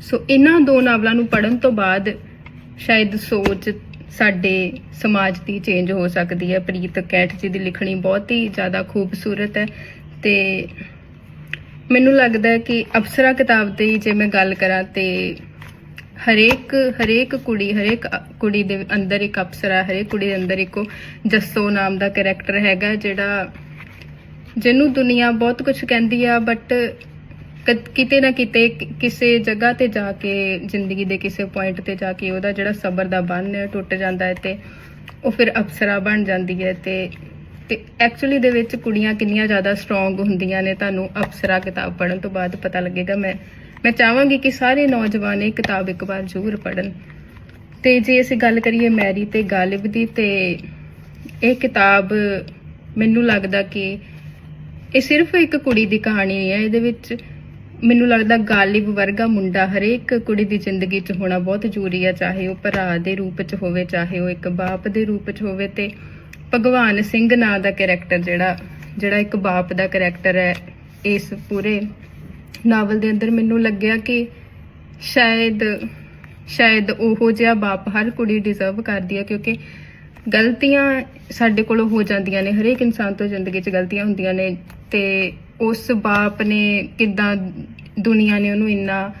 ਸੋ ਇਹਨਾਂ ਦੋ ਨਾਵਲਾਂ ਨੂੰ ਪੜ੍ਹਨ ਤੋਂ ਬਾਅਦ ਸ਼ਾਇਦ ਸੋਚ ਸਾਡੇ ਸਮਾਜ ਦੀ ਚੇਂਜ ਹੋ ਸਕਦੀ ਹੈ। ਪ੍ਰੀਤ ਕੈਟ ਜੀ ਦੀ ਲਿਖਣੀ ਬਹੁਤ ਹੀ ਜ਼ਿਆਦਾ ਖੂਬਸੂਰਤ ਹੈ ਤੇ ਮੈਨੂੰ ਲੱਗਦਾ ਹੈ ਕਿ ਅਪਸਰਾ ਕਿਤਾਬ ਦੀ ਜੇ ਮੈਂ ਗੱਲ ਕਰਾਂ ਤੇ ਹਰੇਕ ਹਰੇਕ ਕੁੜੀ ਹਰੇਕ ਕੁੜੀ ਦੇ ਅੰਦਰ ਇੱਕ ਅਪਸਰਾ, ਹਰੇਕ ਕੁੜੀ ਦੇ ਅੰਦਰ ਇੱਕ ਉਹ ਜੱਸੋ ਨਾਮ ਦਾ ਕੈਰੈਕਟਰ ਹੈਗਾ ਜਿਹੜਾ ਜਿਹਨੂੰ ਦੁਨੀਆ ਬਹੁਤ ਕੁਝ ਕਹਿੰਦੀ ਆ ਬਟ ਕਿਤੇ ਨਾ ਕਿਤੇ ਕਿ- ਕਿਸੇ ਜਗ੍ਹਾ ਤੇ ਜਾ ਕੇ, ਜ਼ਿੰਦਗੀ ਦੇ ਕਿਸੇ ਪੁਆਇੰਟ ਤੇ ਜਾ ਕੇ ਉਹਦਾ ਜਿਹੜਾ ਸਬਰ ਦਾ ਬੰਨ ਹੈ ਟੁੱਟ ਜਾਂਦਾ ਹੈ ਤੇ ਉਹ ਫਿਰ ਅਪਸਰਾ ਬਣ ਜਾਂਦੀ ਹੈ ਤੇ ਤੇ ਐਕਚੁਅਲੀ ਦੇ ਵਿੱਚ ਕੁੜੀਆਂ ਕਿੰਨੀਆਂ ਜ਼ਿਆਦਾ ਸਟਰੋਂਗ ਹੁੰਦੀਆਂ ਨੇ, ਤੁਹਾਨੂੰ ਅਪਸਰਾ ਕਿਤਾਬ ਪੜ੍ਹਨ ਤੋਂ ਬਾਅਦ ਪਤਾ ਲੱਗੇਗਾ। ਮੈਂ ਮੈਂ ਚਾਹਾਂਗੀ ਕਿ ਸਾਰੇ ਨੌਜਵਾਨ ਇਹ ਕਿਤਾਬ ਇੱਕ ਵਾਰ ਜ਼ਰੂਰ ਪੜ੍ਹਨ। ਤੇ ਜੇ ਅਸੀਂ ਗੱਲ ਕਰੀਏ ਮੈਰੀ ਤੇ ਗਾਲਿਬ ਦੀ, ਤੇ ਇਹ ਕਿਤਾਬ ਮੈਨੂੰ ਲੱਗਦਾ ਕਿ ਇਹ ਸਿਰਫ ਇੱਕ ਕੁੜੀ ਦੀ ਕਹਾਣੀ ਹੈ, ਇਹਦੇ ਵਿੱਚ ਮੈਨੂੰ ਲੱਗਦਾ ਗਾਲਿਬ ਵਰਗਾ ਮੁੰਡਾ ਹਰੇਕ ਕੁੜੀ ਦੀ ਜ਼ਿੰਦਗੀ 'ਚ ਹੋਣਾ ਬਹੁਤ ਜ਼ਰੂਰੀ ਆ, ਚਾਹੇ ਉਹ ਭਰਾ ਦੇ ਰੂਪ 'ਚ ਹੋਵੇ, ਚਾਹੇ ਉਹ ਇੱਕ ਬਾਪ ਦੇ ਰੂਪ 'ਚ ਹੋਵੇ ਤੇ ਭਗਵਾਨ ਸਿੰਘ ਨਾਂ ਦਾ ਕੈਰੈਕਟਰ ਜਿਹੜਾ ਜਿਹੜਾ ਇੱਕ ਬਾਪ ਦਾ ਕੈਰੈਕਟਰ ਹੈ, ਇਸ ਪੂਰੇ ਨਾਵਲ ਦੇ ਅੰਦਰ ਮੈਨੂੰ ਲੱਗਿਆ ਕਿ ਸ਼ਾਇਦ ਸ਼ਾਇਦ ਉਹੋ ਜਿਹਾ ਬਾਪ ਹਰ ਕੁੜੀ ਡਿਜ਼ਰਵ ਕਰਦੀ ਹੈ ਕਿਉਂਕਿ ਗਲਤੀਆਂ ਸਾਡੇ ਕੋਲੋਂ ਹੋ ਜਾਂਦੀਆਂ ਨੇ, ਹਰੇਕ ਇਨਸਾਨ ਤੋਂ ਜ਼ਿੰਦਗੀ 'ਚ ਗਲਤੀਆਂ ਹੁੰਦੀਆਂ ਨੇ ਤੇ ਉਸ ਬਾਪ ਨੇ ਕਿਦਾਂ ਦੁਨੀਆ ਨੇ ਉਹਨੂੰ ਇੰਨਾ